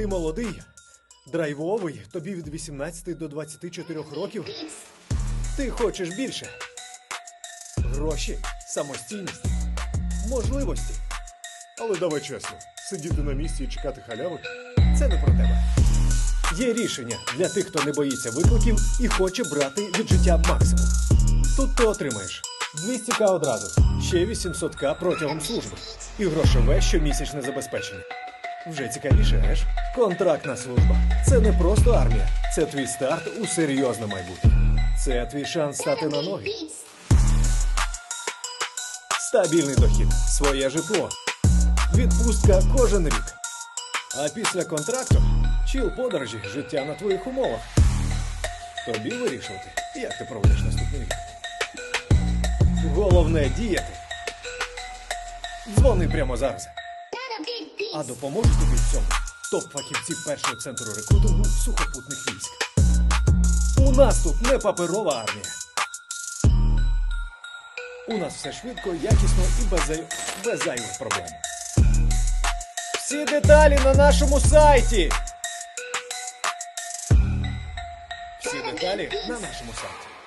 Ти молодий, драйвовий, тобі від 18 до 24 років. Ти хочеш більше. Гроші, самостійність, можливості. Але давай чесно, сидіти на місці і чекати халяви це не про тебе. Є рішення для тих, хто не боїться викликів і хоче брати від життя максимум. Тут ти отримаєш 200к одразу, ще 800к протягом служби і грошове щомісячне забезпечення. Вже цікавіше, еш? Контрактна служба. Це не просто армія, це твій старт у серйозне майбутнє. Це твій шанс стати на ноги. Стабільний дохід, своє житло, відпустка кожен рік. А після контракту чіл подорожі, життя на твоїх умовах. Тобі вирішувати, як ти проведеш наступний рік. Головне діяти. Дзвони прямо зараз. А допоможуть тобі в цьому топ-фахівці першого центру рекрутингу сухопутних військ. У нас тут не паперова армія. У нас все швидко, якісно і без, зай... без зайвих проблем. Всі деталі на нашому сайті. Всі деталі на нашому сайті.